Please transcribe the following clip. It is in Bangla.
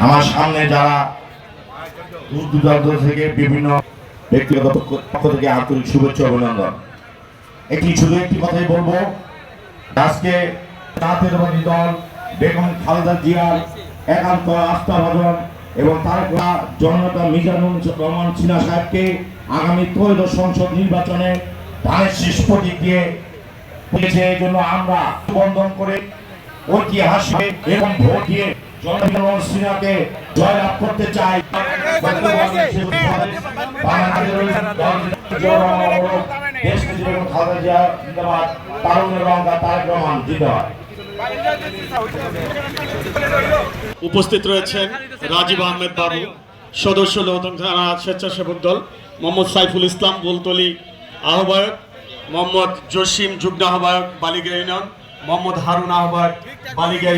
আমার সামনে যারা দূর থেকে বিভিন্ন ব্যক্তিগত পক্ষ- থেকে আন্তরিক শুভেচ্ছা অভিনন্দন। একটি শুধু একটি কথাই বলব, আজকে জাতীয়তাবাদী দল বেগম খালেদা জিয়ার একান্ত আস্থাভাজন এবং তার জননেতা মিজানুর রহমান সিনহা সাহেবকে আগামী ত্রয়োদশ সংসদ নির্বাচনে ধানের শীষ প্রতীক দিয়ে এই জন্য আমরা বন্ধন করে ঐতিহাসিক এবং ভোট দিয়ে জনগণ সিনহাকে জয়লাভ করতে চাই উপস্থিত রয়েছেন রাজীব আহমেদ বাবু, সদস্য নতুন থানা স্বেচ্ছাসেবক দল, মোহাম্মদ সাইফুল ইসলাম বুলতলি আহ্বায়ক, মোহাম্মদ জসিম যুগ্ম আহ্বায়ক বালিগা ইউনিয়ন, মোহাম্মদ হারুন আহ্বায়ক বালিগা